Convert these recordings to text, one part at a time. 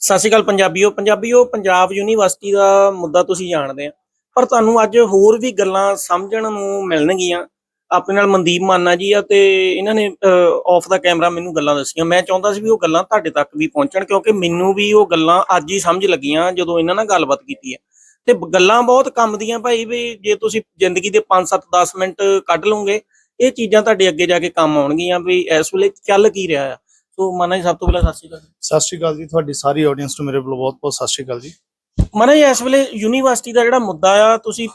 ਸਤਿ ਸ਼੍ਰੀ ਅਕਾਲ ਪੰਜਾਬੀਓ ਪੰਜਾਬੀਓ, ਪੰਜਾਬ ਯੂਨੀਵਰਸਿਟੀ ਦਾ ਮੁੱਦਾ ਤੁਸੀਂ ਜਾਣਦੇ ਆ। ਪਰ ਤੁਹਾਨੂੰ ਅੱਜ ਹੋਰ ਵੀ ਗੱਲਾਂ ਸਮਝਣ ਨੂੰ ਮਿਲਣਗੀਆਂ। ਆਪਣੇ ਨਾਲ ਮਨਦੀਪ ਮਾਨਾ ਜੀ ਆ ਤੇ ਇਹਨਾਂ ਨੇ ਆਫ ਦਾ ਕੈਮਰਾ ਮੈਨੂੰ ਗੱਲਾਂ ਦੱਸੀਆਂ। ਮੈਂ ਚਾਹੁੰਦਾ ਸੀ ਵੀ ਉਹ ਗੱਲਾਂ ਤੁਹਾਡੇ ਤੱਕ ਵੀ ਪਹੁੰਚਣ, ਕਿਉਂਕਿ ਮੈਨੂੰ ਵੀ ਉਹ ਗੱਲਾਂ ਅੱਜ ਹੀ ਸਮਝ ਲੱਗੀਆਂ ਜਦੋਂ ਇਹਨਾਂ ਨਾਲ ਗੱਲਬਾਤ ਕੀਤੀ ਹੈ ਤੇ ਗੱਲਾਂ ਬਹੁਤ ਕੰਮ ਦੀਆਂ ਭਾਈ ਵੀ ਜੇ ਤੁਸੀਂ ਜ਼ਿੰਦਗੀ ਦੇ 5 7 10 ਮਿੰਟ ਕੱਢ ਲਓਗੇ, ਇਹ ਚੀਜ਼ਾਂ ਤੁਹਾਡੇ ਅੱਗੇ ਜਾ ਕੇ ਕੰਮ ਆਉਣਗੀਆਂ ਵੀ ਇਸ ਵੇਲੇ ਚੱਲ ਕੀ ਰਿਹਾ ਆ। ਸੋ ਮਾਨਾ ਜੀ ਸਭ ਤੋਂ ਪਹਿਲਾਂ ਸਤਿ ਸ਼੍ਰੀ ਅਕਾਲ ਸਤਿ ਸ਼੍ਰੀ ਅਕਾਲ ਜੀ ਤੁਹਾਡੀ ਸਾਰੀ ਆਡੀਅנס ਨੂੰ ਮੇਰੇ ਵੱਲੋਂ ਬਹੁਤ-ਬਹੁਤ ਸਤਿ ਸ਼੍ਰੀ ਅਕਾਲ ਜੀ। ਮਨੇ ਇਸ ਵੇਲੇ ਯੂਨੀਵਰਸਿਟੀ ਦਾ ਜਿਹੜਾ ਮੁੱਦਾ ਆ ਤੁਸੀਂ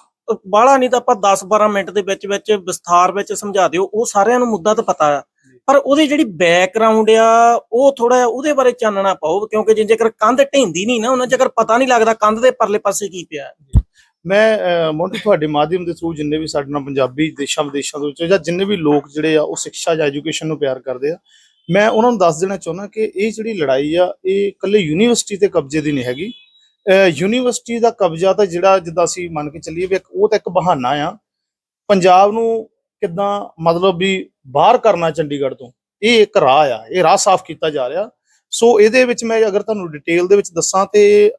ਬਾਹਲਾ ਨਹੀਂ ਤਾਂ ਆਪਾਂ 10-12 ਮਿੰਟ ਦੇ ਵਿੱਚ ਵਿੱਚ ਵਿਸਥਾਰ ਵਿੱਚ ਸਮਝਾ ਦਿਓ ਉਹ ਸਾਰਿਆਂ ਨੂੰ ਮੁੱਦਾ ਤਾਂ ਪਤਾ ਆ। ਪਰ ਉਹਦੀ ਜਿਹੜੀ ਬੈਕਗ੍ਰਾਉਂਡ ਆ ਉਹ ਥੋੜਾ ਜਿਹਾ ਉਹਦੇ ਬਾਰੇ ਚਾਨਣਾ ਪਾਓ ਕਿਉਂਕਿ ਜੇ ਜੇਕਰ ਕੰਧ ਢਹਿੰਦੀ ਨਹੀਂ ਨਾ ਉਹਨਾਂ ਜੇਕਰ ਪਤਾ ਨਹੀਂ ਲੱਗਦਾ ਕੰਧ ਦੇ ਪਰਲੇ ਪਾਸੇ ਕੀ ਪਿਆ। ਮੈਂ ਮੋਂਟੀ ਤੁਹਾਡੇ ਮਾਧਿਅਮ ਦੇ ਥਰੂ ਜਿੰਨੇ ਵੀ ਸਾਡੇ ਨਾਲ ਪੰਜਾਬੀ ਦੇਸ਼ਾਂ ਵਿਦੇਸ਼ਾਂ ਦੇ ਵਿੱਚ ਜਾਂ ਜਿੰਨੇ ਵੀ ਲੋਕ ਜਿਹੜੇ ਆ ਉਹ ਸਿੱਖਿਆ ਜਾਂ ਐਜੂਕੇਸ਼ਨ ਨੂੰ ਪਿਆਰ ਕਰਦੇ ਆ ਮੈਂ ਉਹਨਾਂ ਨੂੰ ਦੱਸ ਦੇਣਾ ਚਾਹੁੰਦਾ ਕਿ ਇਹ ਜਿਹੜੀ ਲੜਾਈ ਆ, ਇਹ ਇਕੱਲੇ ਯੂਨੀਵਰਸਿਟੀ ਤੇ ਕਬਜ਼ੇ ਦੀ ਨਹੀਂ ਹੈਗੀ। ਯੂਨੀਵਰਸਿਟੀ ਦਾ ਕਬਜ਼ਾ ਤਾਂ ਜਿਹੜਾ ਜਿੱਦਾਂ ਅਸੀਂ ਮੰਨ ਕੇ ਚੱਲੀਏ ਵੀ ਇੱਕ, ਉਹ ਤਾਂ ਇੱਕ ਬਹਾਨਾ ਆ। ਪੰਜਾਬ ਨੂੰ ਕਿੱਦਾਂ ਮਤਲਬ ਵੀ ਬਾਹਰ ਕਰਨਾ ਚੰਡੀਗੜ੍ਹ ਤੋਂ, ਇਹ ਇੱਕ ਰਾਹ ਆ, ਇਹ ਰਾਹ ਸਾਫ਼ ਕੀਤਾ ਜਾ ਰਿਹਾ। ਸੋ ਇਹਦੇ ਵਿੱਚ ਮੈਂ ਅਗਰ ਤੁਹਾਨੂੰ ਡਿਟੇਲ ਦੇ ਵਿੱਚ ਦੱਸਾਂ ਤੇ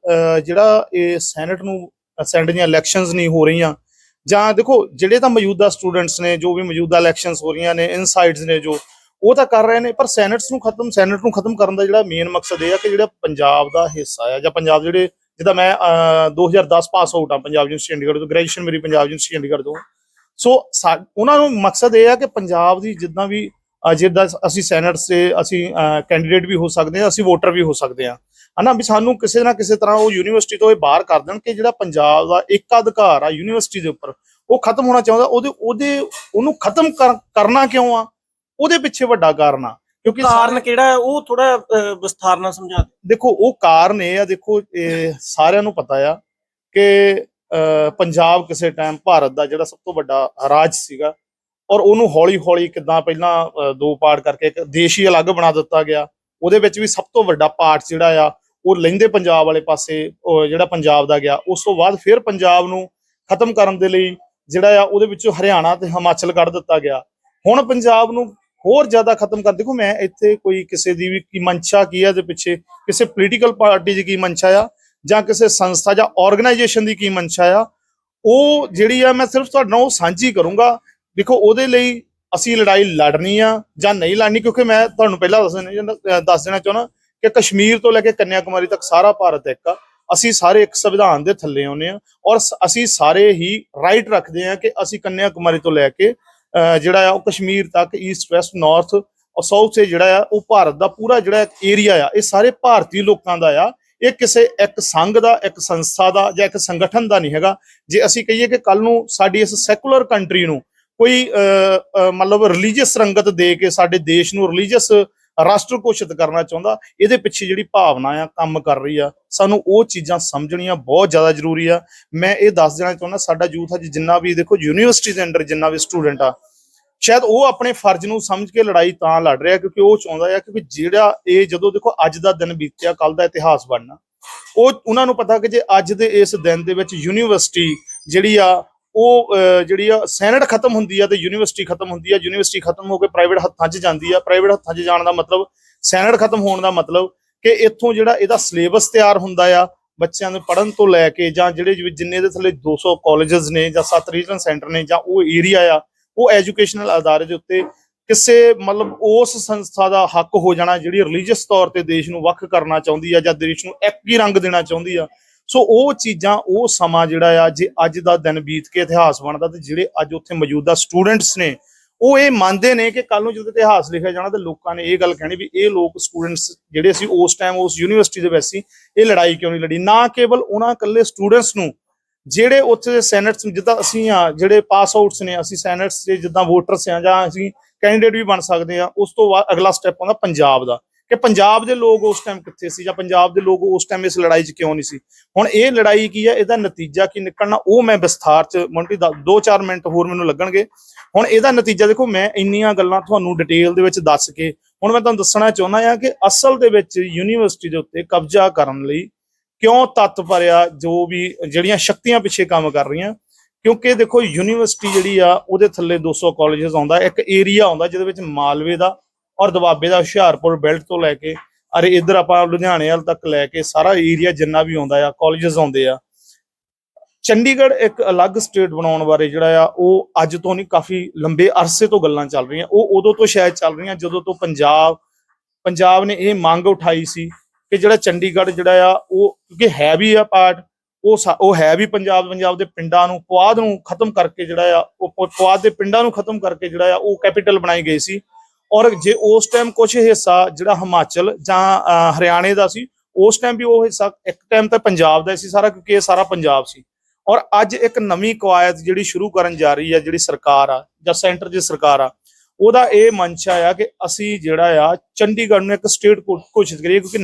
ਜਿਹੜਾ ਇਹ ਸੈਨੇਟ ਨੂੰ ਸੈਂਡ ਦੀਆਂ ਇਲੈਕਸ਼ਨਸ ਨਹੀਂ ਹੋ ਰਹੀਆਂ, ਜਾਂ ਦੇਖੋ, ਜਿਹੜੇ ਤਾਂ ਮੌਜੂਦਾ ਸਟੂਡੈਂਟਸ ਨੇ, ਜੋ ਵੀ ਮੌਜੂਦਾ ਇਲੈਕਸ਼ਨਸ ਹੋ ਰਹੀਆਂ ਨੇ ਇਨਸਾਈਡਸ ਨੇ ਜੋ ਉਹ ਤਾਂ ਕਰ ਰਹੇ ਨੇ ਪਰ ਸੈਨੇਟਸ ਨੂੰ ਖਤਮ ਸੈਨੇਟ ਨੂੰ ਖਤਮ ਕਰਨ ਦਾ ਜਿਹੜਾ ਮੇਨ ਮਕਸਦ ਇਹ ਆ ਕਿ ਜਿਹੜਾ ਪੰਜਾਬ ਦਾ ਹਿੱਸਾ ਆ ਜਾਂ ਪੰਜਾਬ ਜਿਹੜੇ ਜਿੱਦਾਂ ਮੈਂ ਅਹ, 2010 ਪਾਸ ਆਊਟ ਆ ਪੰਜਾਬ ਯੂਨੀਵਰਸਿਟੀ ਚੰਡੀਗੜ੍ਹ ਤੋਂ ਗ੍ਰੈਜੂਏਸ਼ਨ ਮੇਰੀ ਪੰਜਾਬ ਯੂਨੀਵਰਸਿਟੀ ਚੰਡੀਗੜ੍ਹ ਤੋਂ। ਸੋ ਸਾ- ਉਹਨਾਂ ਨੂੰ ਮਕਸਦ ਇਹ ਆ ਕਿ ਪੰਜਾਬ ਦੀ ਜਿੱਦਾਂ ਵੀ ਜਿੱਦਾਂ ਅਸੀਂ ਸੈਨੇਟਸ ਤੇ ਅਸੀਂ ਕੈਂਡੀਡੇਟ ਵੀ ਹੋ ਸਕਦੇ ਆ ਅਸੀਂ ਵੋਟਰ ਵੀ ਹੋ ਸਕਦੇ ਆ ਹਨਾ ਵੀ ਸਾਨੂੰ ਕਿਸੇ ਨਾ ਕਿਸੇ ਤਰ੍ਹਾਂ ਉਹ ਯੂਨੀਵਰਸਿਟੀ ਤੋਂ ਇਹ ਬਾਹਰ ਕਰ ਦੇਣ ਕਿ ਜਿਹੜਾ ਪੰਜਾਬ ਦਾ ਇੱਕ ਅਧਿਕਾਰ ਆ ਯੂਨੀਵਰਸਿਟੀ ਦੇ ਉੱਪਰ ਉਹ ਖਤਮ ਹੋਣਾ ਚਾਹੁੰਦਾ ਉਹਦੇ ਉਹਦੇ ਉਹਨੂੰ ਖਤਮ ਕਰ- ਕਰਨਾ ਕਿਉਂ ਆ? ਉਹਦੇ ਪਿੱਛੇ ਵੱਡਾ ਕਾਰਨ ਆ ਕਿਉਂਕਿ ਕਾਰਨ ਕਿਹੜਾ ਹੈ? ਉਹ ਥੋੜਾ ਵਿਸਥਾਰ ਨਾਲ ਸਮਝਾ ਦਿਓ। ਦੇਖੋ ਉਹ ਕਾਰਨ ਇਹ ਆ ਦੇਖੋ ਸਾਰਿਆਂ ਨੂੰ ਪਤਾ ਆ ਕਿ ਪੰਜਾਬ ਕਿਸੇ ਟਾਈਮ ਭਾਰਤ ਦਾ ਜਿਹੜਾ ਸਭ ਤੋਂ ਵੱਡਾ ਰਾਜ ਸੀਗਾ ਔਰ ਉਹਨੂੰ ਹੌਲੀ ਹੌਲੀ ਕਿਦਾਂ ਪਹਿਲਾਂ ਦੋ ਪਾਰਟ ਕਰਕੇ ਇੱਕ ਦੇਸ਼ ਹੀ ਅਲੱਗ ਬਣਾ ਦਿੱਤਾ ਗਿਆ ਉਹਦੇ ਵਿੱਚ ਵੀ ਸਭ ਤੋਂ ਵੱਡਾ ਪਾਰਟ ਜਿਹੜਾ ਆ ਉਹ ਲਹਿੰਦੇ ਪੰਜਾਬ ਵਾਲੇ ਪਾਸੇ ਜਿਹੜਾ ਪੰਜਾਬ ਦਾ ਗਿਆ ਉਸ ਤੋਂ ਬਾਅਦ ਫਿਰ ਪੰਜਾਬ ਨੂੰ ਖਤਮ ਕਰਨ ਦੇ ਲਈ ਜਿਹੜਾ ਆ ਉਹਦੇ ਵਿੱਚੋਂ ਹਰਿਆਣਾ ਤੇ ਹਿਮਾਚਲ ਕੱਢ ਦਿੱਤਾ ਗਿਆ। ਹੁਣ ਪੰਜਾਬ ਨੂੰ ਹੋਰ ਜ਼ਿਆਦਾ ਖਤਮ ਕਰ, ਦੇਖੋ ਮੈਂ ਇੱਥੇ ਕੋਈ ਕਿਸੇ ਦੀ ਵੀ ਕੀ ਮਨਸ਼ਾ ਕੀ ਹੈ ਦੇ ਪਿੱਛੇ, ਕਿਸੇ ਪੋਲੀਟੀਕਲ ਪਾਰਟੀ ਦੀ ਕੀ ਮਨਸ਼ਾ ਆ, ਜਾਂ ਕਿਸੇ ਸੰਸਥਾ ਜਾਂ ਆਰਗੇਨਾਈਜੇਸ਼ਨ ਦੀ ਕੀ ਮਨਸ਼ਾ ਆ, ਉਹ ਜਿਹੜੀ ਆ ਮੈਂ ਸਿਰਫ ਤੁਹਾਡੇ ਨਾਲ ਉਹ ਸਾਂਝੀ ਕਰੂੰਗਾ। ਦੇਖੋ ਉਹਦੇ ਲਈ ਅਸੀਂ ਲੜਾਈ ਲੜਨੀ ਆ ਜਾਂ ਨਹੀਂ ਲੜਨੀ, ਕਿਉਂਕਿ ਮੈਂ ਤੁਹਾਨੂੰ ਪਹਿਲਾਂ ਦੱਸ ਦੇਣਾ ਦੱਸ ਦੇਣਾ ਚਾਹੁੰਦਾ ਕਿ ਕਸ਼ਮੀਰ ਤੋਂ ਲੈ ਕੇ ਕੰਨਿਆ ਕੁਮਾਰੀ ਤੱਕ ਸਾਰਾ ਭਾਰਤ ਇੱਕ ਆ। ਅਸੀਂ ਸਾਰੇ ਇੱਕ ਸੰਵਿਧਾਨ ਦੇ ਥੱਲੇ ਆਉਂਦੇ ਆ ਔਰ ਅਸੀਂ ਸਾਰੇ ਹੀ ਰਾਈਟ ਰੱਖਦੇ ਆ ਕਿ ਅਸੀਂ ਕੰਨਿਆ ਕੁਮਾਰੀ ਤੋਂ ਲੈ ਕੇ ਜਿਹੜਾ ਆ ਉਹ ਕਸ਼ਮੀਰ ਤੱਕ ਈਸਟ ਵੈਸਟ ਨਾਰਥ ਔਰ ਸਾਊਥ ਸੇ ਜਿਹੜਾ ਆ ਉਹ ਭਾਰਤ ਦਾ ਪੂਰਾ ਜਿਹੜਾ ਏਰੀਆ ਆ, ਇਹ ਸਾਰੇ ਭਾਰਤੀ ਲੋਕਾਂ ਦਾ ਆ। ਇਹ ਕਿਸੇ ਇੱਕ ਸੰਘ ਦਾ, ਇੱਕ ਸੰਸਥਾ ਦਾ ਜਾਂ ਇੱਕ ਸੰਗਠਨ ਦਾ ਨਹੀਂ ਹੈਗਾ। ਜੇ ਅਸੀਂ ਕਹੀਏ ਕਿ ਕੱਲ ਨੂੰ ਸਾਡੀ ਇਸ ਸੈਕੂਲਰ ਕੰਟਰੀ ਨੂੰ ਕੋਈ ਮਤਲਬ ਰਿਲੀਜੀਅਸ ਰੰਗਤ ਦੇ ਕੇ ਸਾਡੇ ਦੇਸ਼ ਨੂੰ ਰਿਲੀਜੀਅਸ ਰਾਸ਼ਟਰ ਘੋਸ਼ਿਤ ਕਰਨਾ ਚਾਹੁੰਦਾ, ਇਹਦੇ ਪਿੱਛੇ ਜਿਹੜੀ ਭਾਵਨਾ ਆ, ਕੰਮ ਕਰ ਰਹੀ ਆ, ਸਾਨੂੰ ਉਹ ਚੀਜ਼ਾਂ ਸਮਝਣੀਆਂ ਬਹੁਤ ਜ਼ਿਆਦਾ ਜ਼ਰੂਰੀ ਆ। ਮੈਂ ਇਹ ਦੱਸ ਦੇਣਾ ਚਾਹੁੰਦਾ, ਸਾਡਾ ਯੂਥ ਅੱਜ ਜਿੰਨਾ ਵੀ, ਦੇਖੋ ਯੂਨੀਵਰਸਿਟੀ ਦੇ ਅੰਡਰ ਜਿੰਨਾ ਵੀ ਸਟੂਡੈਂਟ ਆ ਸ਼ਾਇਦ ਉਹ ਆਪਣੇ ਫਰਜ਼ ਨੂੰ ਸਮਝ ਕੇ ਲੜਾਈ ਤਾਂ ਲੜ ਰਿਹਾ, ਕਿਉਂਕਿ ਉਹ ਚਾਹੁੰਦਾ ਆ ਕਿ ਜਿਹੜਾ ਇਹ ਜਦੋਂ ਦੇਖੋ ਅੱਜ ਦਾ ਦਿਨ ਬੀਤਿਆ ਕੱਲ ਦਾ ਇਤਿਹਾਸ ਬਣਨਾ। ਉਹ, ਉਹਨਾਂ ਨੂੰ ਪਤਾ ਕਿ ਜੇ ਅੱਜ ਦੇ ਇਸ ਦਿਨ ਦੇ ਵਿੱਚ ਯੂਨੀਵਰਸਿਟੀ ਜਿਹੜੀ ਆ, ਉਹ ਜਿਹੜੀ ਆ, ਸੈਨੇਟ ਖਤਮ ਹੁੰਦੀ ਆ ਤੇ ਯੂਨੀਵਰਸਿਟੀ ਖਤਮ ਹੁੰਦੀ ਆ, ਯੂਨੀਵਰਸਿਟੀ ਖਤਮ ਹੋ ਕੇ ਪ੍ਰਾਈਵੇਟ ਹੱਥਾਂ 'ਚ ਜਾਂਦੀ ਆ। ਪ੍ਰਾਈਵੇਟ ਹੱਥਾਂ 'ਚ ਜਾਣ ਦਾ ਮਤਲਬ, ਸੈਨੇਟ ਖਤਮ ਹੋਣ ਦਾ ਮਤਲਬ ਕਿ ਇੱਥੋਂ ਜਿਹੜਾ ਇਹਦਾ ਸਿਲੇਬਸ ਤਿਆਰ ਹੁੰਦਾ ਆ, ਬੱਚਿਆਂ ਨੂੰ ਪੜ੍ਹਨ ਤੋਂ ਲੈ ਕੇ ਜਾਂ ਜਿਹੜੇ ਜਿੰਨੇ ਦੇ ਥੱਲੇ 200 ਕਾਲਜਸ ਨੇ ਜਾਂ 7 ਰੀਜਨਲ ਸੈਂਟਰ ਨੇ ਜਾਂ ਉਹ ਏਰੀਆ ਆ ਉਹ ਐਜੂਕੇਸ਼ਨਲ ਅਦਾਰੇ ਦੇ ਉੱਤੇ ਕਿਸੇ ਮਤਲਬ ਉਸ ਸੰਸਥਾ ਦਾ ਹੱਕ ਹੋ ਜਾਣਾ ਜਿਹੜੀ ਰਿਲੀਜੀਅਸ ਤੌਰ ਤੇ ਦੇਸ਼ ਨੂੰ ਵੱਖ ਕਰਨਾ ਚਾਹੁੰਦੀ ਆ ਜਾਂ ਦੇਸ਼ ਨੂੰ ਇੱਕ ਹੀ ਰੰਗ ਦੇਣਾ ਚਾਹੁੰਦੀ ਆ। ਸੋ ਉਹ ਚੀਜ਼ਾਂ, ਉਹ ਸਮਾਂ ਜਿਹੜਾ ਆ, ਜੇ ਅੱਜ ਦਾ ਦਿਨ ਬੀਤ ਕੇ ਇਤਿਹਾਸ ਬਣਦਾ ਤੇ ਜਿਹੜੇ ਅੱਜ ਉੱਥੇ ਮੌਜੂਦਾ ਸਟੂਡੈਂਟਸ ਨੇ, ਉਹ ਇਹ ਮੰਨਦੇ ਨੇ ਕਿ ਕੱਲ ਨੂੰ ਜਦੋਂ ਇਤਿਹਾਸ ਲਿਖਿਆ ਜਾਣਾ ਤੇ ਲੋਕਾਂ ਨੇ ਇਹ ਗੱਲ ਕਹਿਣੀ ਵੀ ਇਹ ਲੋਕ ਸਟੂਡੈਂਟਸ ਜਿਹੜੇ ਸੀ ਉਸ ਟਾਈਮ ਉਸ ਯੂਨੀਵਰਸਿਟੀ ਦੇ ਵਿੱਚ ਸੀ, ਇਹ ਲੜਾਈ ਕਿਉਂ ਨਹੀਂ ਲੜੀ? ਨਾ ਕੇਵਲ ਉਹਨਾਂ ਇਕੱਲੇ ਸਟੂਡੈਂਟਸ ਨੂੰ ਜਿਹੜੇ ਉੱਥੇ ਦੇ ਸੈਨੇਟਸ ਜਿੱਦਾਂ ਅਸੀਂ ਆ, ਜਿਹੜੇ ਪਾਸ ਆਊਟਸ ਨੇ, ਅਸੀਂ ਸੈਨੇਟਸ ਦੇ ਜਿੱਦਾਂ ਵੋਟਰਸ ਆ, ਜਾਂ ਅਸੀਂ ਕੈਂਡੀਡੇਟ ਵੀ ਬਣ ਸਕਦੇ ਆ, ਉਸ ਤੋਂ ਬਾਅਦ ਅਗਲਾ ਸਟੈਪ ਆਉਂਦਾ ਪੰਜਾਬ ਦਾ। ਕਿ ਪੰਜਾਬ ਦੇ ਲੋਕ ਉਸ ਟਾਈਮ ਕਿੱਥੇ ਸੀ, ਜਾਂ ਪੰਜਾਬ ਦੇ ਲੋਕ ਉਸ ਟਾਈਮ ਇਸ ਲੜਾਈ 'ਚ ਕਿਉਂ ਨਹੀਂ ਸੀ? ਹੁਣ ਇਹ ਲੜਾਈ ਕੀ ਹੈ ਇਹਦਾ ਨਤੀਜਾ ਕੀ ਨਿਕਲਣਾ, ਉਹ ਮੈਂ ਵਿਸਥਾਰ 'ਚ ਮੋਂਟੀ ਦਾ 2-4 ਮਿੰਟ ਹੋਰ ਮੈਨੂੰ ਲੱਗਣਗੇ। ਹੁਣ ਇਹਦਾ ਨਤੀਜਾ ਦੇਖੋ, ਮੈਂ ਇੰਨੀਆਂ ਗੱਲਾਂ ਤੁਹਾਨੂੰ ਡਿਟੇਲ ਦੇ ਵਿੱਚ ਦੱਸ ਕੇ, ਹੁਣ ਮੈਂ ਤੁਹਾਨੂੰ ਦੱਸਣਾ ਚਾਹੁੰਦਾ ਹਾਂ ਕਿ ਅਸਲ ਦੇ ਵਿੱਚ ਯੂਨੀਵਰਸਿਟੀ ਦੇ ਉੱਤੇ ਕਬਜ਼ਾ ਕਰਨ ਲਈ ਕਿਉਂ ਤੱਤ ਭਰਿਆ, ਜੋ ਵੀ ਜਿਹੜੀਆਂ ਸ਼ਕਤੀਆਂ ਪਿੱਛੇ ਕੰਮ ਕਰ ਰਹੀਆਂ? ਕਿਉਂਕਿ ਦੇਖੋ, ਯੂਨੀਵਰਸਿਟੀ ਜਿਹੜੀ ਆ, ਉਹਦੇ ਥੱਲੇ 200 ਕਾਲਜਸ ਆਉਂਦਾ, ਇੱਕ ਏਰੀਆ ਆਉਂਦਾ, ਜਿਹਦੇ ਵਿੱਚ ਮਾਲਵੇ ਦਾ ਔਰ ਦਬਾਬੇ ਦਾ ਹੁਸ਼ਿਆਰਪੁਰ ਬੈਲਟ ਤੋਂ ਲੈ ਕੇ ਅਰੇ ਇੱਧਰ ਆਪਾਂ ਲੁਧਿਆਣੇ ਵੱਲ ਤੱਕ ਲੈ ਕੇ ਸਾਰਾ ਏਰੀਆ ਜਿੰਨਾ ਵੀ ਆਉਂਦਾ ਆ ਕਾਲਜਸ ਆਉਂਦੇ ਆ। ਚੰਡੀਗੜ੍ਹ ਇੱਕ ਅਲੱਗ ਸਟੇਟ ਬਣਾਉਣ ਬਾਰੇ ਜਿਹੜਾ ਆ, ਉਹ ਅੱਜ ਤੋਂ ਨਹੀਂ, ਕਾਫੀ ਲੰਬੇ ਅਰਸੇ ਤੋਂ ਗੱਲਾਂ ਚੱਲ ਰਹੀਆਂ। ਉਹ ਉਦੋਂ ਤੋਂ ਸ਼ਾਇਦ ਚੱਲ ਰਹੀਆਂ, ਜਦੋਂ ਤੋਂ ਪੰਜਾਬ ਪੰਜਾਬ ਨੇ ਇਹ ਮੰਗ ਉਠਾਈ ਸੀ ਕਿ ਜਿਹੜਾ ਚੰਡੀਗੜ੍ਹ ਜਿਹੜਾ ਆ, ਉਹ ਕਿਉਂਕਿ ਹੈ ਵੀ ਆ ਪਾਰਟ ਉਹ ਉਹ ਹੈ ਵੀ ਪੰਜਾਬ ਪੰਜਾਬ ਦੇ ਪਿੰਡਾਂ ਨੂੰ, ਪੁਆਧ ਨੂੰ ਖਤਮ ਕਰਕੇ ਜਿਹੜਾ ਆ, ਉਹ ਪੁਆਧ ਦੇ ਪਿੰਡਾਂ ਨੂੰ ਖਤਮ ਕਰਕੇ ਜਿਹੜਾ ਆ, ਉਹ ਕੈਪੀਟਲ ਬਣਾਈ ਗਈ ਸੀ। ਔਰ ਜੇ ਉਸ ਟਾਈਮ ਕੁਝ ਹਿੱਸਾ ਜਿਹੜਾ ਹਿਮਾਚਲ ਜਾਂ ਹਰਿਆਣੇ ਦਾ ਸੀ, ਉਸ ਟਾਈਮ ਵੀ ਉਹ ਹਿੱਸਾ ਇੱਕ ਟਾਈਮ ਤਾਂ ਪੰਜਾਬ ਦਾ ਸੀ ਸਾਰਾ, ਕਿਉਂਕਿ ਇਹ ਸਾਰਾ ਪੰਜਾਬ ਸੀ। ਔਰ ਅੱਜ ਇੱਕ ਨਵੀਂ ਕਵਾਇਦ ਜਿਹੜੀ ਸ਼ੁਰੂ ਕਰਨ ਜਾ ਰਹੀ ਹੈ ਜਿਹੜੀ ਸਰਕਾਰ ਆ, ਜਾਂ ਸੈਂਟਰ ਦੀ ਸਰਕਾਰ ਆ ਉਹਦਾ ਇਹ ਮਨਸ਼ਾ ਆ ਕਿ ਅਸੀਂ ਜਿਹੜਾ ਆ ਚੰਡੀਗੜ੍ਹ ਨੂੰ ਇੱਕ ਸਟੇਟ ਘੋਸ਼ਿਤ ਕਰੀਏ, ਕਿਉਂਕਿ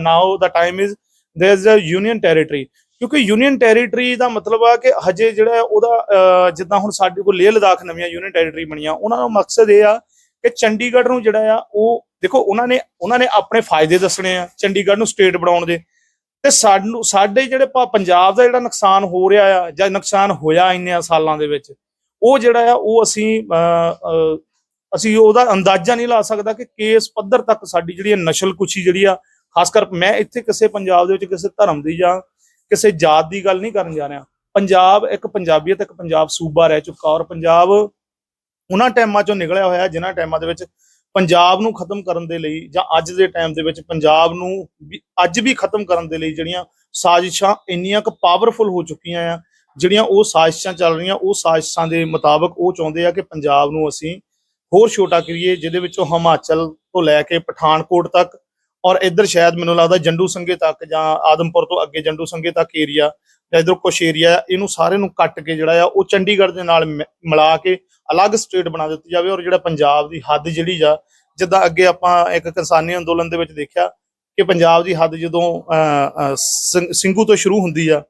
now the time is there is a union territory ਕਿਉਂਕਿ ਯੂਨੀਅਨ ਟੈਰੀਟਰੀ ਦਾ ਮਤਲਬ ਆ ਕਿ ਹਜੇ ਜਿਹੜਾ ਉਹਦਾ ਜਿੱਦਾਂ ਹੁਣ ਸਾਡੇ ਕੋਲ ਲੇਹ ਲਦਾਖ ਨਵੀਆਂ ਯੂਨੀਅਨ ਟੈਰੀਟਰੀ ਬਣੀਆਂ, ਉਹਨਾਂ ਦਾ ਮਕਸਦ ਇਹ ਆ ਕਿ ਚੰਡੀਗੜ੍ਹ ਨੂੰ ਜਿਹੜਾ ਆ ਉਹ, ਦੇਖੋ ਉਹਨਾਂ ਨੇ ਉਹਨਾਂ ਨੇ ਆਪਣੇ ਫਾਇਦੇ ਦੱਸਣੇ ਆ ਚੰਡੀਗੜ੍ਹ ਨੂੰ ਸਟੇਟ ਬਣਾਉਣ ਦੇ। ਤੇ ਸਾਨੂੰ ਸਾਡੇ ਜਿਹੜੇ ਪੰਜਾਬ ਦਾ ਜਿਹੜਾ ਨੁਕਸਾਨ ਹੋ ਰਿਹਾ ਆ ਜਾਂ ਨੁਕਸਾਨ ਹੋਇਆ ਇੰਨੇ ਸਾਲਾਂ ਦੇ ਵਿੱਚ, ਉਹ ਜਿਹੜਾ ਆ ਉਹ ਅਸੀਂ ਅਸੀਂ ਉਹਦਾ ਅੰਦਾਜ਼ਾ ਨਹੀਂ ਲਾ ਸਕਦਾ ਕਿ ਕੇਸ ਪੱਧਰ ਤੱਕ ਸਾਡੀ ਜਿਹੜੀ ਇਹ ਨਸਲਕੁਸ਼ੀ ਜਿਹੜੀ ਆ, ਖਾਸ ਕਰ ਮੈਂ ਇੱਥੇ ਕਿਸੇ ਪੰਜਾਬ ਦੇ ਵਿੱਚ ਕਿਸੇ ਧਰਮ ਦੀ ਜਾਂ ਕਿਸੇ ਜਾਤ ਦੀ ਗੱਲ ਨਹੀਂ ਕਰਨ ਜਾ ਰਿਹਾ। ਪੰਜਾਬ ਇੱਕ ਪੰਜਾਬੀਅਤ, ਇੱਕ ਪੰਜਾਬ ਸੂਬਾ ਰਹਿ ਚੁੱਕਾ ਔਰ ਪੰਜਾਬ ਉਹਨਾਂ ਟਾਈਮਾਂ ਚੋਂ ਨਿਕਲਿਆ ਹੋਇਆ, ਜਿਨ੍ਹਾਂ ਟਾਈਮਾਂ ਦੇ ਵਿੱਚ ਪੰਜਾਬ ਨੂੰ ਖਤਮ ਕਰਨ ਦੇ ਲਈ ਜਾਂ ਅੱਜ ਦੇ ਟਾਈਮ ਦੇ ਵਿੱਚ ਪੰਜਾਬ ਨੂੰ ਅੱਜ ਵੀ ਖਤਮ ਕਰਨ ਦੇ ਲਈ ਜਿਹੜੀਆਂ ਸਾਜ਼ਿਸ਼ਾਂ ਇੰਨੀਆਂ ਕੁ ਪਾਵਰਫੁਲ ਹੋ ਚੁੱਕੀਆਂ ਆ, ਜਿਹੜੀਆਂ ਉਹ ਸਾਜ਼ਿਸ਼ਾਂ ਚੱਲ ਰਹੀਆਂ, ਉਹ ਸਾਜ਼ਿਸ਼ਾਂ ਦੇ ਮੁਤਾਬਕ ਉਹ ਚਾਹੁੰਦੇ ਆ ਕਿ ਪੰਜਾਬ ਨੂੰ ਅਸੀਂ ਹੋਰ ਛੋਟਾ ਕਰੀਏ ਜਿਹਦੇ ਵਿੱਚੋਂ ਹਿਮਾਚਲ ਤੋਂ ਲੈ ਕੇ ਪਠਾਨਕੋਟ ਤੱਕ ਔਰ ਇੱਧਰ ਸ਼ਾਇਦ ਮੈਨੂੰ ਲੱਗਦਾ ਜੰਡੂ ਸੰਗੇ ਤੱਕ ਜਾਂ ਆਦਮਪੁਰ ਤੋਂ ਅੱਗੇ ਜੰਡੂ ਸੰਗੇ ਤੱਕ ਏਰੀਆ ਜਾਂ ਇੱਧਰ ਕੁਛ ਏਰੀਆ ਇਹਨੂੰ ਸਾਰੇ ਨੂੰ ਕੱਟ ਕੇ ਜਿਹੜਾ ਆ ਉਹ ਚੰਡੀਗੜ੍ਹ ਦੇ ਨਾਲ ਮਿ- ਮਿਲਾ ਕੇ ਅਲੱਗ ਸਟੇਟ ਬਣਾ ਦਿੱਤੀ ਜਾਵੇ ਔਰ ਜਿਹੜਾ ਪੰਜਾਬ ਦੀ ਹੱਦ ਜਿਹੜੀ ਆ ਜਿੱਦਾਂ ਅੱਗੇ ਆਪਾਂ ਇੱਕ ਕਿਸਾਨੀ ਅੰਦੋਲਨ ਦੇ ਵਿੱਚ ਦੇਖਿਆ ਕਿ ਪੰਜਾਬ ਦੀ ਹੱਦ ਜਦੋਂ ਅਹ, ਸਿੰਘੂ ਤੋਂ ਸ਼ੁਰੂ ਹੁੰਦੀ ਆ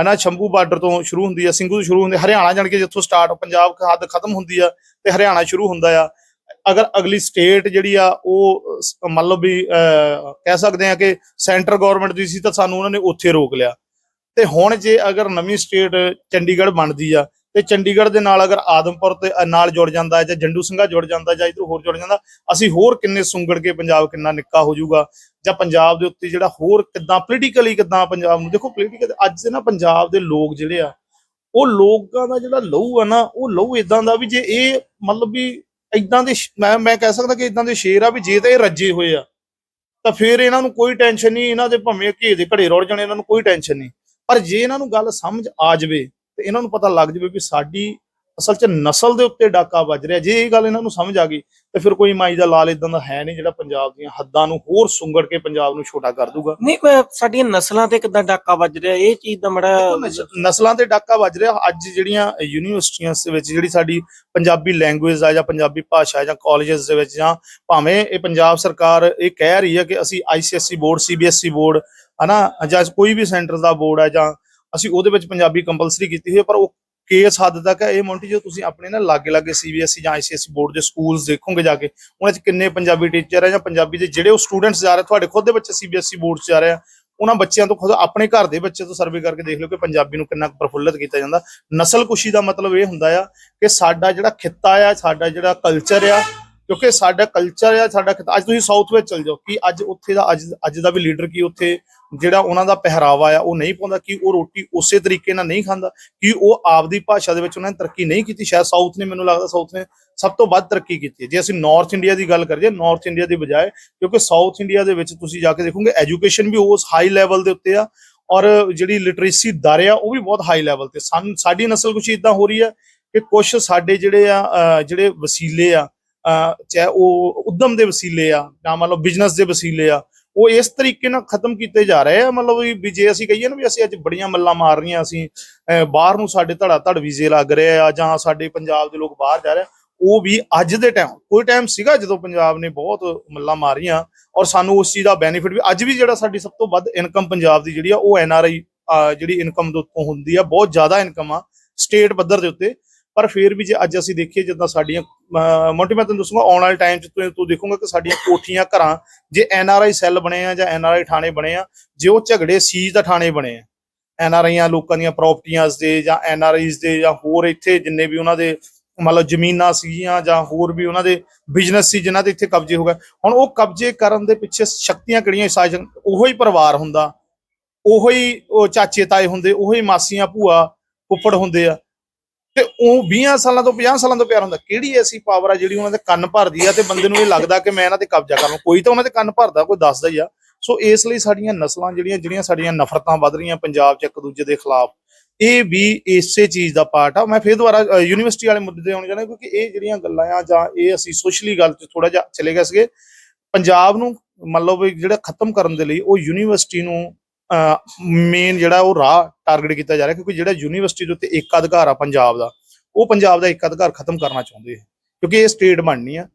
ਹਨਾ ਸ਼ੰਭੂ ਬਾਰਡਰ ਤੋਂ ਸ਼ੁਰੂ ਹੁੰਦੀ ਆ, ਸਿੰਘੂ ਤੋਂ ਸ਼ੁਰੂ ਹੁੰਦੀ ਹਰਿਆਣਾ ਜਾਣ ਕੇ ਜਿੱਥੋਂ ਸਟਾਰਟ ਪੰਜਾਬ ਹੱਦ ਖਤਮ ਹੁੰਦੀ ਆ ਤੇ ਹਰਿਆਣਾ ਸ਼ੁਰੂ ਹੁੰਦਾ ਆ। ਅਗਰ ਅਗਲੀ ਸਟੇਟ ਜਿਹੜੀ ਆ, ਉਹ ਮੰਨ ਲਓ ਵੀ ਕਹਿ ਸਕਦੇ ਆ ਕਿ ਸੈਂਟਰ ਗਵਰਨਮੈਂਟ ਦੀ ਸੀ ਤਾਂ ਸਾਨੂੰ ਉਹਨਾਂ ਨੇ ਉੱਥੇ ਰੋਕ ਲਿਆ। ਤੇ ਹੁਣ ਜੇ ਅਗਰ ਨਵੀਂ ਸਟੇਟ ਚੰਡੀਗੜ੍ਹ ਬਣਦੀ ਆ ਤੇ ਚੰਡੀਗੜ੍ਹ ਦੇ ਨਾਲ ਅਗਰ ਆਦਮਪੁਰ ਤੇ ਨਾਲ ਜੁੜ ਜਾਂਦਾ ਜਾਂ ਜੰਡੂ ਸਿੰਘਾ ਜੁੜ ਜਾਂਦਾ ਜਾਂ ਇਧਰ ਹੋਰ ਜੁੜ ਜਾਂਦਾ, ਅਸੀਂ ਹੋਰ ਕਿੰਨੇ ਸੁੰਗੜ ਕੇ ਪੰਜਾਬ ਕਿੰਨਾ ਨਿੱਕਾ ਹੋ ਜਾਊਗਾ? ਜਾਂ ਪੰਜਾਬ ਦੇ ਉੱਤੇ ਜਿਹੜਾ ਹੋਰ ਕਿੱਦਾਂ ਪੋਲੀਟੀਕਲੀ ਕਿੱਦਾਂ ਪੰਜਾਬ ਨੂੰ, ਦੇਖੋ ਪੋਲੀਟੀਕਲ ਅੱਜ ਦੇ ਨਾ ਪੰਜਾਬ ਦੇ ਲੋਕ ਜਿਹੜੇ ਆ, ਉਹ ਲੋਕਾਂ ਦਾ ਜਿਹੜਾ ਲਹੂ ਆ ਨਾ, ਉਹ ਲਹੂ ਇਦਾਂ ਦਾ ਵੀ ਜੇ ਇਹ ਮਤਲਬ ਵੀ ਇਦਾਂ ਦੇ ਮੈਂ ਮੈਂ ਕਹਿ ਸਕਦਾ ਕਿ ਇਦਾਂ ਦੇ ਸ਼ੇਰ ਆ ਵੀ ਜੇ ਤਾਂ ਇਹ ਰੱਜੇ ਹੋਏ ਆ, ਤਾਂ ਫਿਰ ਇਹਨਾਂ ਨੂੰ ਕੋਈ ਟੈਨਸ਼ਨ ਨਹੀਂ, ਇਹਨਾਂ ਦੇ ਭਾਵੇਂ ਘੇ ਦੇ ਘੜੇ ਰੁੜ ਜਾਣੇ, ਇਹਨਾਂ ਨੂੰ ਕੋਈ ਟੈਨਸ਼ਨ ਨਹੀਂ। ਪਰ ਜੇ ਇਹਨਾਂ ਨੂੰ ਗੱਲ ਸਮਝ ਆ ਜਾਵੇ ਤੇ ਇਹਨਾਂ ਨੂੰ ਪਤਾ ਲੱਗ ਜਾਵੇ ਵੀ ਸਾਡੀ ਅਸਲ 'ਚ ਨਸਲ ਦੇ ਉੱਤੇ ਡਾਕਾ ਵੱਜ ਰਿਹਾ। ਜੇ ਇਹ ਗੱਲ ਇਹਨਾਂ ਨੂੰ ਸਮਝ ਆ ਗਈ ਤੇ ਫਿਰ ਕੋਈ ਮਾਈ ਦਾ ਲਾਲ ਇਦਾਂ ਦਾ ਹੈ ਨਹੀਂ ਜਿਹੜਾ ਪੰਜਾਬ ਦੀਆਂ ਹੱਦਾਂ ਨੂੰ ਹੋਰ ਸੁੰਗੜ ਕੇ ਪੰਜਾਬ ਨੂੰ ਛੋਟਾ ਕਰ ਦੂਗਾ। ਨਹੀਂ ਸਾਡੀਆਂ ਨਸਲਾਂ ਤੇ ਕਿਦਾਂ ਡਾਕਾ ਵੱਜ ਰਿਹਾ? ਇਹ ਚੀਜ਼ ਦਾ ਮੜਾ ਨਸਲਾਂ ਤੇ ਡਾਕਾ ਵੱਜ ਰਿਹਾ। ਅੱਜ ਜਿਹੜੀਆਂ ਯੂਨੀਵਰਸਿਟੀਆਂ ਦੇ ਵਿੱਚ ਜਿਹੜੀ ਸਾਡੀ ਪੰਜਾਬੀ ਲੈਂਗੁਏਜ ਆ ਜਾਂ ਪੰਜਾਬੀ ਭਾਸ਼ਾ ਜਾਂ ਕਾਲਜਸ ਦੇ ਵਿੱਚ ਜਾਂ ਭਾਵੇਂ ਇਹ ਪੰਜਾਬ ਸਰਕਾਰ ਇਹ ਕਹਿ ਰਹੀ ਹੈ ਕਿ ਅਸੀਂ ਆਈਸੀਐਸਸੀ ਬੋਰਡ ਸੀਬੀਐਸਈ ਬੋਰਡ ਹਨਾ ਜਾਂ ਕੋਈ ਵੀ ਸੈਂਟਰ ਦਾ ਬੋਰਡ ਹੈ ਜਾਂ ਅਸੀਂ ਉਹਦੇ ਵਿੱਚ ਪੰਜਾਬੀ ਕੰਪਲਸਰੀ ਕੀਤੀ ਹੋਈ ਪਰ ਉਹ ਕੇਸ ਹੱਦ ਤੱਕ ਹੈ, ਇਹ ਮੌਂਟੀ ਜੋ ਤੁਸੀਂ ਆਪਣੇ ਨਾ ਲਾਗੇ ਲਾਗੇ ਸੀਬੀਐਸਈ ਜਾਂ ਆਈਸੀਐਸਈ ਬੋਰਡ ਦੇ ਸਕੂਲਸ ਦੇਖੋਗੇ ਜਾ ਕੇ, ਉਹਨਾਂ 'ਚ ਕਿੰਨੇ ਪੰਜਾਬੀ ਟੀਚਰ ਹੈ ਜਾਂ ਪੰਜਾਬੀ ਦੇ ਜਿਹੜੇ ਉਹ ਸਟੂਡੈਂਟਸ ਜਾ ਰਹੇ, ਤੁਹਾਡੇ ਖੁਦ ਦੇ ਬੱਚੇ ਸੀਬੀਐਸਈ ਬੋਰਡ 'ਚ ਜਾ ਰਹੇ ਆ, ਉਹਨਾਂ ਬੱਚਿਆਂ ਤੋਂ ਖੁਦ ਆਪਣੇ ਘਰ ਦੇ ਬੱਚੇ ਤੋਂ ਸਰਵੇ ਕਰਕੇ ਦੇਖ ਲਓ ਕਿ ਪੰਜਾਬੀ ਨੂੰ ਕਿੰਨਾ ਕੁ ਪ੍ਰਫੁੱਲਤ ਕੀਤਾ ਜਾਂਦਾ। ਨਸਲ ਕੁਸ਼ੀ ਦਾ ਮਤਲਬ ਇਹ ਹੁੰਦਾ ਆ ਕਿ ਸਾਡਾ ਜਿਹੜਾ ਖਿੱਤਾ ਆ, ਸਾਡਾ ਜਿਹੜਾ ਕਲਚਰ ਆ ਕਿਉਂਕਿ ਸਾਡਾ ਕਲਚਰ ਆ ਸਾਡਾ ਅੱਜ ਤੁਸੀਂ ਸਾਊਥ ਵਿੱਚ ਚਲ ਜਾਓ ਕਿ ਅੱਜ ਉੱਥੇ ਦਾ ਅੱਜ ਅੱਜ ਦਾ ਵੀ ਲੀਡਰ ਕੀ ਉੱਥੇ ਜਿਹੜਾ ਉਹਨਾਂ ਦਾ ਪਹਿਰਾਵਾ ਆ, ਉਹ ਨਹੀਂ ਪਾਉਂਦਾ, ਕਿ ਉਹ ਰੋਟੀ ਉਸੇ ਤਰੀਕੇ ਨਾਲ ਨਹੀਂ ਖਾਂਦਾ, ਕਿ ਉਹ ਆਪਦੀ ਭਾਸ਼ਾ ਦੇ ਵਿੱਚ ਉਹਨਾਂ ਨੇ ਤਰੱਕੀ ਨਹੀਂ ਕੀਤੀ। ਸ਼ਾਇਦ ਸਾਊਥ ਨੇ, ਮੈਨੂੰ ਲੱਗਦਾ ਸਾਊਥ ਨੇ ਸਭ ਤੋਂ ਵੱਧ ਤਰੱਕੀ ਕੀਤੀ ਹੈ। ਜੇ ਅਸੀਂ ਨਾਰਥ ਇੰਡੀਆ ਦੀ ਗੱਲ ਕਰੀਏ ਨਾਰਥ ਇੰਡੀਆ ਦੀ ਬਜਾਏ, ਕਿਉਂਕਿ ਸਾਊਥ ਇੰਡੀਆ ਦੇ ਵਿੱਚ ਤੁਸੀਂ ਜਾ ਕੇ ਦੇਖੋਗੇ ਐਜੂਕੇਸ਼ਨ ਵੀ ਉਸ ਹਾਈ ਲੈਵਲ ਦੇ ਉੱਤੇ ਆ ਔਰ ਜਿਹੜੀ ਲਿਟਰੇਸੀ ਦਰ ਆ, ਉਹ ਵੀ ਬਹੁਤ ਹਾਈ ਲੈਵਲ ਤੇ। ਸਾਨੂੰ ਸਾਡੀ ਨਸਲ ਕੁਛ ਇਦਾਂ ਹੋ ਰਹੀ ਆ ਕਿ ਕੁਝ ਸਾਡੇ ਜਿਹੜੇ ਆ ਜਿਹੜੇ ਵਸੀਲੇ ਆ ਚਾਹੇ ਉਹ ਉਦਮ ਦੇ ਵਸੀਲੇ ਆ ਜਾਂ ਮਤਲਬ ਬਿਜ਼ਨਸ ਦੇ ਵਸੀਲੇ ਆ ਉਹ ਇਸ ਤਰੀਕੇ ਨਾਲ ਖਤਮ ਕੀਤੇ ਜਾ ਰਹੇ ਆ। ਮਤਲਬ ਵੀ- ਜੇ ਅਸੀਂ ਕਹੀਏ ਨਾ ਵੀ ਅਸੀਂ ਅੱਜ ਬੜੀਆਂ ਮੱਲਾਂ ਮਾਰ ਰਹੀਆਂ ਅਸੀਂ ਬਾਹਰ ਨੂੰ ਸਾਡੇ ਧੜਾ ਧੜ ਵੀਜ਼ੇ ਲੱਗ ਰਹੇ ਆ ਜਾਂ ਸਾਡੇ ਪੰਜਾਬ ਦੇ ਲੋਕ ਬਾਹਰ ਜਾ ਰਹੇ ਆ, ਉਹ ਵੀ ਅੱਜ ਦੇ ਟਾਈਮ ਕੋਈ ਟਾਈਮ ਸੀਗਾ ਜਦੋਂ ਪੰਜਾਬ ਨੇ ਬਹੁਤ ਮੱਲਾਂ ਮਾਰੀਆਂ ਔਰ ਸਾਨੂੰ ਉਸ ਚੀਜ਼ ਦਾ ਬੈਨੀਫਿਟ ਵੀ ਅੱਜ ਵੀ ਜਿਹੜਾ ਸਾਡੀ ਸਭ ਤੋਂ ਵੱਧ ਇਨਕਮ ਪੰਜਾਬ ਦੀ ਜਿਹੜੀ ਆ ਉਹ ਐਨ ਆਰ ਆਈ ਜਿਹੜੀ ਇਨਕਮ ਦੇ ਉੱਤੋਂ ਹੁੰਦੀ ਆ ਬਹੁਤ ਜ਼ਿਆਦਾ ਇਨਕਮ ਆ ਸਟੇਟ ਪੱਧਰ ਦੇ ਉੱਤੇ। ਪਰ ਫਿਰ ਵੀ ਜੇ ਅੱਜ ਅਸੀਂ ਦੇਖੀਏ ਜਿੱਦਾਂ ਸਾਡੀਆਂ ਅਹ, ਮੋਂਟੀ ਮੈਂ ਤੁਹਾਨੂੰ ਦੱਸੂਗਾ ਆਉਣ ਵਾਲੇ ਟਾਈਮ 'ਚ ਤੂੰ ਤੂੰ ਦੇਖੂਗਾ ਕਿ ਸਾਡੀਆਂ ਕੋਠੀਆਂ ਘਰਾਂ ਜੇ ਐਨ ਆਰ ਆਈ ਸੈੱਲ ਬਣੇ ਆ ਜਾਂ ਐਨ ਆਰ ਆਈ ਥਾਣੇ ਬਣੇ ਆ ਜੇ ਉਹ ਝਗੜੇ ਸੀਜ਼ ਦਾ ਥਾਣੇ ਬਣੇ ਆ ਐਨ ਆਰ ਆਈਆਂ ਲੋਕਾਂ ਦੀਆਂ ਪ੍ਰਾਪਰਟੀਆਂ ਦੇ ਜਾਂ ਐਨ ਆਰ ਆਈਜ਼ ਦੇ ਜਾਂ ਹੋਰ ਇੱਥੇ ਜਿੰਨੇ ਵੀ ਉਹਨਾਂ ਦੇ ਮਤਲਬ ਜ਼ਮੀਨਾਂ ਸੀਗੀਆਂ ਜਾਂ ਹੋਰ ਵੀ ਉਹਨਾਂ ਦੇ ਬਿਜ਼ਨਸ ਸੀ ਜਿਨ੍ਹਾਂ ਦੇ ਇੱਥੇ ਕਬਜ਼ੇ ਹੋ ਗਏ ਹੁਣ ਉਹ ਕਬਜ਼ੇ ਕਰਨ ਦੇ ਪਿੱਛੇ ਸ਼ਕਤੀਆਂ ਕਿਹੜੀਆਂ ਸਾਜਨ ਉਹੋ ਹੀ ਪਰਿਵਾਰ ਹੁੰਦਾ ਉਹੋ ਹੀ ਚਾਚੇ ਤਾਏ ਹੁੰਦੇ ਉਹੋ ਹੀ ਮਾਸੀਆਂ ਭੂਆ ਫੁੱਫੜ ਹੁੰਦੇ ਆ ਤੇ ਉਹ 20 ਸਾਲਾਂ ਤੋਂ 50 ਸਾਲਾਂ ਤੋਂ ਪਿਆਰ ਹੁੰਦਾ। ਕਿਹੜੀ ਐਸੀ ਪਾਵਰ ਆ ਜਿਹੜੀ ਉਹਨਾਂ ਦੇ ਕੰਨ ਭਰਦੀ ਆ ਤੇ ਬੰਦੇ ਨੂੰ ਇਹ ਲੱਗਦਾ ਕਿ ਮੈਂ ਇਹਨਾਂ ਤੇ ਕਬਜ਼ਾ ਕਰ ਲਵਾਂ? ਕੋਈ ਤਾਂ ਉਹਨਾਂ ਦੇ ਕੰਨ ਭਰਦਾ, ਕੋਈ ਦੱਸਦਾ ਹੀ ਆ। ਸੋ ਇਸ ਲਈ ਸਾਡੀਆਂ ਨਸਲਾਂ ਜਿਹੜੀਆਂ ਜਿਹੜੀਆਂ ਸਾਡੀਆਂ ਨਫ਼ਰਤਾਂ ਵੱਧ ਰਹੀਆਂ ਪੰਜਾਬ 'ਚ ਇੱਕ ਦੂਜੇ ਦੇ ਖਿਲਾਫ, ਇਹ ਵੀ ਇਸੇ ਚੀਜ਼ ਦਾ ਪਾਰਟ ਆ। ਮੈਂ ਫਿਰ ਦੁਬਾਰਾ ਯੂਨੀਵਰਸਿਟੀ ਵਾਲੇ ਮੁੱਦੇ ਤੇ ਆਉਣ ਜਾਣਾ ਕਿਉਂਕਿ ਇਹ ਜਿਹੜੀਆਂ ਗੱਲਾਂ ਆ, ਜਾਂ ਇਹ ਅਸੀਂ ਸੋਸ਼ਲੀ ਗੱਲ 'ਚ ਥੋੜਾ ਜਿਹਾ ਚਲੇ ਗਏ ਸੀਗੇ। ਪੰਜਾਬ ਨੂੰ ਮੰਨ ਲਓ ਵੀ ਜਿਹੜਾ ਖਤਮ ਕਰਨ ਦੇ ਲਈ ਉਹ ਯੂਨੀਵਰਸਿਟੀ ਨੂੰ ਮੇਨ ਜਿਹੜਾ ਉਹ ਰਾਹ ਟਾਰਗੇਟ ਕੀਤਾ ਜਾ ਰਿਹਾ ਕਿਉਂਕਿ ਜਿਹੜਾ ਯੂਨੀਵਰਸਿਟੀ ਦੇ ਉੱਤੇ ਇੱਕ ਅਧਿਕਾਰ ਆ ਪੰਜਾਬ ਦਾ ਉਹ ਪੰਜਾਬ ਦਾ ਇੱਕ ਅਧਿਕਾਰ ਖਤਮ ਕਰਨਾ ਚਾਹੁੰਦੇ ਆ ਕਿਉਂਕਿ ਇਹ ਸਟੇਟ ਬਣਨੀ ਆ।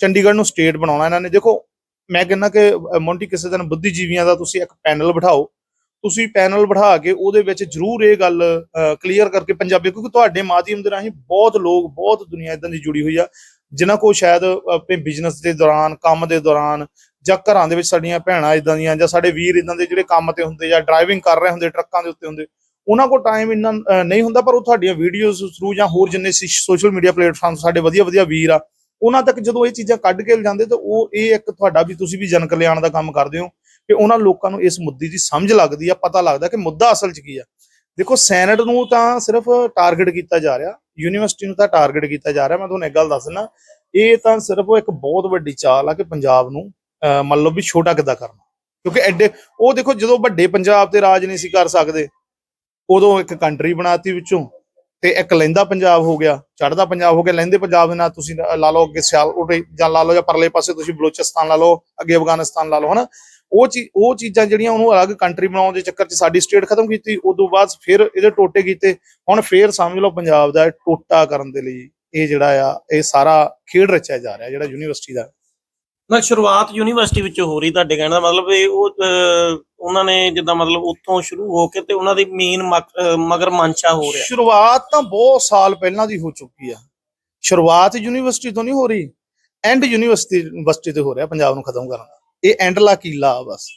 ਚੰਡੀਗੜ੍ਹ ਨੂੰ ਸਟੇਟ ਬਣਾਉਣਾ ਇਹਨਾਂ ਨੇ। ਦੇਖੋ ਮੈਂ ਕਹਿੰਦਾ ਕਿ ਅ, ਕਿਸੇ ਦਿਨ ਬੁੱਧੀਜੀਵੀਆਂ ਦਾ ਤੁਸੀਂ ਇੱਕ ਪੈਨਲ ਬਿਠਾਓ। ਤੁਸੀਂ ਪੈਨਲ ਬਿਠਾ ਕੇ ਉਹਦੇ ਵਿੱਚ ਜ਼ਰੂਰ ਇਹ ਗੱਲ ਕਲੀਅਰ ਕਰਕੇ ਪੰਜਾਬੀ ਕਿਉਂਕਿ ਤੁਹਾਡੇ ਮਾਧਿਅਮ ਦੇ ਰਾਹੀਂ ਬਹੁਤ ਲੋਕ ਬਹੁਤ ਦੁਨੀਆ ਇਦਾਂ ਦੀ ਜੁੜੀ ਹੋਈ ਆ ਜਿਨ੍ਹਾਂ ਕੋ ਸ਼ਾਇਦ ਆਪਣੇ ਬਿਜ਼ਨਸ ਦੇ ਦੌਰਾਨ ਕੰਮ ਦੇ ਦੌਰਾਨ ਜਾਂ ਘਰਾਂ ਦੇ ਵਿੱਚ ਸਾਡੀਆਂ ਭੈਣਾਂ ਇਦਾਂ ਦੀਆਂ ਜਾਂ ਸਾਡੇ ਵੀਰ ਇਦਾਂ ਦੇ ਜਿਹੜੇ ਕੰਮ ਤੇ ਹੁੰਦੇ ਜਾਂ ਡਰਾਈਵਿੰਗ ਕਰ ਰਹੇ ਹੁੰਦੇ ਟਰੱਕਾਂ ਦੇ ਉੱਤੇ ਹੁੰਦੇ, ਉਹਨਾਂ ਕੋਲ ਟਾਈਮ ਇੰਨਾ ਨਹੀਂ ਹੁੰਦਾ, ਪਰ ਉਹ ਤੁਹਾਡੀਆਂ ਵੀਡੀਓਜ਼ ਥਰੂ ਜਾਂ ਹੋਰ ਜਿੰਨੇ ਸੋਸ਼ਲ ਮੀਡੀਆ ਪਲੇਟਫਾਰਮ ਸਾਡੇ ਵਧੀਆ ਵਧੀਆ ਵੀਰ ਆ, ਉਹਨਾਂ ਤੱਕ ਜਦੋਂ ਇਹ ਚੀਜ਼ਾਂ ਕੱਢ ਕੇ ਲਿਜਾਂਦੇ ਤਾਂ ਉਹ ਇਹ ਇੱਕ ਤੁਹਾਡਾ ਵੀ ਤੁਸੀਂ ਵੀ ਜਨ ਕਲਿਆਣ ਦਾ ਕੰਮ ਕਰਦੇ ਹੋ ਕਿ ਉਹਨਾਂ ਲੋਕਾਂ ਨੂੰ ਇਸ ਮੁੱਦੇ ਦੀ ਸਮਝ ਲੱਗਦੀ ਆ, ਪਤਾ ਲੱਗਦਾ ਕਿ ਮੁੱਦਾ ਅਸਲ 'ਚ ਕੀ ਆ। ਦੇਖੋ ਸੈਨੇਟ ਨੂੰ ਤਾਂ ਸਿਰਫ ਟਾਰਗੇਟ ਕੀਤਾ ਜਾ ਰਿਹਾ ਯੂਨੀਵਰਸਿਟੀ ਨੂੰ ਤਾਂ ਟਾਰਗੇਟ ਕੀਤਾ ਜਾ ਰਿਹਾ, ਮੈਂ ਤੁਹਾਨੂੰ ਇੱਕ ਗੱਲ ਦੱਸ ਦਿੰਦਾ ਇਹ ਤਾਂ ਸਿਰਫ ਇੱਕ ਬਹੁਤ ਵੱਡੀ ਚਾਲ ਆ ਕਿ ਪੰਜਾਬ ਨੂੰ ਮੰਨ ਲਓ ਵੀ ਛੋਟਾ ਕਿੱਦਾਂ ਕਰਨਾ। ਕਿਉਂਕਿ ਐਡੇ, ਉਹ ਦੇਖੋ ਜਦੋਂ ਵੱਡੇ ਪੰਜਾਬ ਤੇ ਰਾਜ ਨਹੀਂ ਸੀ ਕਰ ਸਕਦੇ, ਉਦੋਂ ਇੱਕ ਕੰਟਰੀ ਬਣਾਤੀ ਵਿੱਚੋਂ ਤੇ ਇੱਕ ਲਹਿੰਦਾ ਪੰਜਾਬ ਹੋ ਗਿਆ ਚੜਦਾ ਪੰਜਾਬ ਹੋ ਗਿਆ, ਲਹਿੰਦੇ ਪੰਜਾਬ ਦੇ ਨਾਲ ਤੁਸੀਂ ਲਾ ਲਓ ਅੱਗੇ ਸਿਆਲ ਉਰੇ ਜਾਂ ਲਾ ਲਓ ਜਾਂ ਪਰਲੇ ਪਾਸੇ ਤੁਸੀਂ ਬਲੋਚਿਸਤਾਨ ਲਾ ਲਓ, ਅੱਗੇ ਅਫਗਾਨਿਸਤਾਨ ਲਾ ਲਓ, ਹਨਾ। ਉਹ ਚੀਜ਼ ਉਹ ਚੀਜ਼ਾਂ ਜਿਹੜੀਆਂ ਉਹਨੂੰ ਅਲੱਗ ਕੰਟਰੀ ਬਣਾਉਣ ਦੇ ਚੱਕਰ 'ਚ ਸਾਡੀ ਸਟੇਟ ਖਤਮ ਕੀਤੀ, ਉਦੋਂ ਬਾਅਦ ਫਿਰ ਇਹਦੇ ਟੋਟੇ ਕੀਤੇ, ਹੁਣ ਫੇਰ ਸਮਝ ਲਓ ਪੰਜਾਬ ਦਾ ਟੋਟਾ ਕਰਨ ਦੇ ਲਈ ਇਹ ਜਿਹੜਾ ਆ, ਇਹ ਸਾਰਾ ਖੇਡ ਰਚਿਆ ਜਾ ਰਿਹਾ, ਜਿਹੜਾ ਯੂਨੀਵਰਸਿਟੀ ਦਾ। ਨਾ ਸ਼ੁਰੂਆਤ ਯੂਨੀਵਰਸਿਟੀ ਵਿੱਚੋਂ ਹੋ ਰਹੀ ਤੁਹਾਡੇ ਕਹਿਣ ਦਾ ਮਤਲਬ ਇਹ ਉਹ ਉਹਨਾਂ ਨੇ ਜਿੱਦਾਂ ਮਤਲਬ ਉੱਥੋਂ ਸ਼ੁਰੂ ਹੋ ਕੇ ਤੇ ਉਹਨਾਂ ਦੀ ਮੇਨ ਮਗਰ ਮਨਸ਼ਾ ਹੋ ਰਿਹਾ। ਸ਼ੁਰੂਆਤ ਤਾਂ ਬਹੁਤ ਸਾਲ ਪਹਿਲਾਂ ਦੀ ਹੋ ਚੁੱਕੀ ਆ। ਸ਼ੁਰੂਆਤ ਯੂਨੀਵਰਸਿਟੀ ਤੋਂ ਨਹੀਂ ਹੋ ਰਹੀ ਐਂਡ ਯੂਨੀਵਰਸਿਟੀ ਯੂਨੀਵਰਸਿਟੀ ਤੇ ਹੋ ਰਿਹਾ ਪੰਜਾਬ ਨੂੰ ਖਤਮ ਕਰਨ ਦਾ। ਇਹ ਐਂਡਲਾ ਕੀਲਾ ਆ ਬਸ।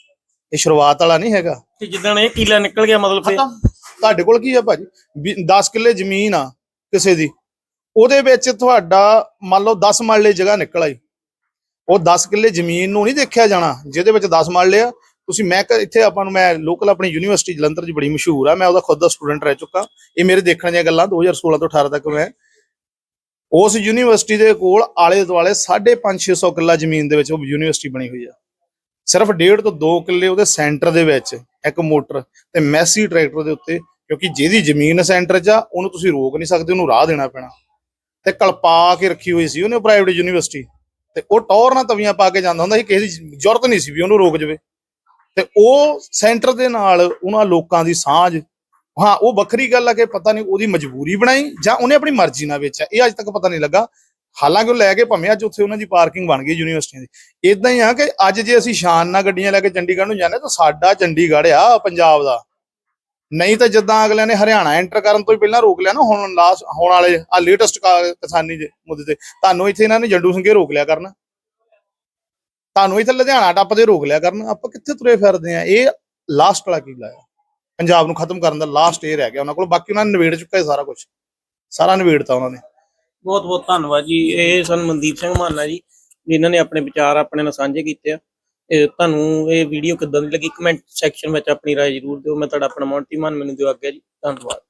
ਇਹ ਸ਼ੁਰੂਆਤ ਵਾਲਾ ਨਹੀਂ ਹੈਗਾ। ਤੇ ਜਿੱਦਣ ਇਹ ਕੀਲਾ ਨਿਕਲ ਗਿਆ ਮਤਲਬ ਖਤਮ। ਤੁਹਾਡੇ ਕੋਲ ਕੀ ਆ ਭਾਜੀ? 10 ਕਿੱਲੇ ਜ਼ਮੀਨ ਆ ਕਿਸੇ ਦੀ। ਉਹਦੇ ਵਿੱਚ ਤੁਹਾਡਾ ਮੰਨ ਲਓ 10 ਮਰਲੇ ਜਗ੍ਹਾ ਨਿਕਲ ਆਈ। ਉਹ 10 ਕਿੱਲੇ ਜ਼ਮੀਨ ਨੂੰ ਨਹੀਂ ਦੇਖਿਆ ਜਾਣਾ, ਜਿਹਦੇ ਵਿੱਚ 10 ਮਰਲੇ ਆ ਤੁਸੀਂ ਮੈਂ ਇੱਥੇ ਆਪਾਂ ਨੂੰ ਮੈਂ ਲੋਕਲ ਆਪਣੀ ਯੂਨੀਵਰਸਿਟੀ ਜਲੰਧਰ 'ਚ ਬੜੀ ਮਸ਼ਹੂਰ ਆ, ਮੈਂ ਉਹਦਾ ਖੁਦ ਦਾ ਸਟੂਡੈਂਟ ਰਹਿ ਚੁੱਕਾ। ਇਹ ਮੇਰੇ ਦੇਖਣ ਦੀਆਂ ਗੱਲਾਂ 2016 ਤੋਂ 18 ਤੱਕ ਮੈਂ। ਉਸ ਯੂਨੀਵਰਸਿਟੀ ਦੇ ਕੋਲ ਆਲੇ ਦੁਆਲੇ 5.5 600 ਕਿੱਲਾ ਜ਼ਮੀਨ ਦੇ ਵਿੱਚ ਉਹ ਯੂਨੀਵਰਸਿਟੀ ਬਣੀ ਹੋਈ ਆ। ਸਿਰਫ 1.5 ਤੋਂ 2 ਕਿੱਲੇ ਉਹਦੇ ਸੈਂਟਰ ਦੇ ਵਿੱਚ ਇੱਕ ਮੋਟਰ ਤੇ ਮੈਸੀ ਟਰੈਕਟਰ ਦੇ ਉੱਤੇ, ਕਿਉਂਕਿ ਜਿਹਦੀ ਜ਼ਮੀਨ ਸੈਂਟਰ 'ਚ ਆ, ਉਹਨੂੰ ਤੁਸੀਂ ਰੋਕ ਨਹੀਂ ਸਕਦੇ, ਉਹਨੂੰ ਰਾਹ ਦੇਣਾ ਪੈਣਾ। ਤੇ ਕਲਪਾ ਕੇ ਰੱਖੀ ਹੋਈ ਸੀ ਉਹਨੇ ਪ੍ਰਾਈਵੇਟ ਯੂਨੀਵਰਸਿਟੀ ਤੇ ਉਹ ਟੌਰ ਨਾਲ ਤਵੀਆਂ ਪਾ ਕੇ ਜਾਂਦਾ ਹੁੰਦਾ ਸੀ, ਕਿਸੇ ਦੀ ਜ਼ਰੂਰਤ ਨਹੀਂ ਸੀ ਵੀ ਉਹਨੂੰ ਰੋਕ ਜਵੇ। ਤੇ ਉਹ ਸੈਂਟਰ ਦੇ ਨਾਲ ਉਹਨਾਂ ਲੋਕਾਂ ਦੀ ਸਾਂਝ, ਹਾਂ, ਉਹ ਵੱਖਰੀ ਗੱਲ ਆ ਕਿ ਪਤਾ ਨਹੀਂ ਉਹਦੀ ਮਜਬੂਰੀ ਬਣਾਈ ਜਾਂ ਉਹਨੇ ਆਪਣੀ ਮਰਜ਼ੀ ਨਾਲ ਵੇਚਿਆ। ਇਹ ਅੱਜ ਤੱਕ ਪਤਾ ਨਹੀਂ ਲੱਗਾ। ਹਾਲਾਂਕਿ ਉਹ ਲੈ ਕੇ ਭੰਮੇ ਅੱਜ ਉੱਥੇ ਉਹਨਾਂ ਦੀ ਪਾਰਕਿੰਗ ਬਣ ਗਈ ਯੂਨੀਵਰਸਿਟੀਆਂ ਦੀ। ਇਦਾਂ ਹੀ ਆ ਕਿ ਅੱਜ ਜੇ ਅਸੀਂ ਸ਼ਾਨ ਨਾਲ ਗੱਡੀਆਂ ਲੈ ਕੇ ਚੰਡੀਗੜ੍ਹ ਨੂੰ ਜਾਂਦੇ ਤਾਂ ਸਾਡਾ ਚੰਡੀਗੜ੍ਹ ਆ ਪੰਜਾਬ ਦਾ। ਨਹੀਂ ਤਾਂ ਜਿੱਦਾਂ ਅਗਲਿਆਂ ਨੇ ਹਰਿਆਣਾ ਐਂਟਰ ਕਰਨ ਤੋਂ ਹੀ ਪਹਿਲਾਂ ਰੋਕ ਲਿਆ ਨਾ, ਹੁਣ ਲਾਸਟ ਹੋਣ ਵਾਲੇ ਆ ਲੇਟੈਸਟ ਕਿਸਾਨੀ ਦੇ ਮੁੱਦੇ ਤੇ, ਤੁਹਾਨੂੰ ਇੱਥੇ ਇਹਨਾਂ ਨੇ ਜੰਡੂ ਸਿੰਘੇ ਰੋਕ ਲਿਆ ਕਰਨ। ਤੁਹਾਨੂੰ ਇੱਥੇ ਲੁਧਿਆਣਾ ਟੱਪਦੇ ਰੋਕ ਲਿਆ ਕਰਨ। ਆਪਾਂ ਕਿੱਥੇ ਤੁਰੇ ਫਿਰਦੇ ਆ? ਇਹ ਲਾਸਟ ਵਾਲਾ ਕੀ ਲਾਇਆ? ਪੰਜਾਬ ਨੂੰ ਖਤਮ ਕਰਨ ਦਾ ਲਾਸਟ ਇਹ ਰਹਿ ਗਿਆ ਉਹਨਾਂ ਕੋਲ। ਬਾਕੀ ਉਹਨਾਂ ਨੇ ਨਿਬੇੜ ਚੁੱਕਾ ਹੈ ਸਾਰਾ ਕੁਝ ਸਾਰਾ ਨਿਬੇੜਤਾ ਉਹਨਾਂ ਨੇ। ਬਹੁਤ ਬਹੁਤ ਧੰਨਵਾਦ ਜੀ। ਇਹ ਸਨ ਮਨਦੀਪ ਸਿੰਘ ਮਾਨਾ ਜੀ, ਜਿਨ੍ਹਾਂ ਨੇ ਆਪਣੇ ਵਿਚਾਰ ਆਪਣੇ ਨਾਲ ਸਾਂਝੇ ਕੀਤੇ ਆ। ਤੁਹਾਨੂੰ ਇਹ ਵੀਡੀਓ ਕਿੱਦਾਂ ਦੀ ਲੱਗੀ? ਕਮੈਂਟ ਸੈਕਸ਼ਨ ਵਿੱਚ ਆਪਣੀ ਰਾਏ ਜ਼ਰੂਰ ਦਿਓ। ਮੈਂ ਤੁਹਾਡਾ ਆਪਣਾ ਮੌਂਟੀ ਮਾਨ, ਮੈਨੂੰ ਦਿਓ ਅੱਗੇ ਜੀ। ਧੰਨਵਾਦ।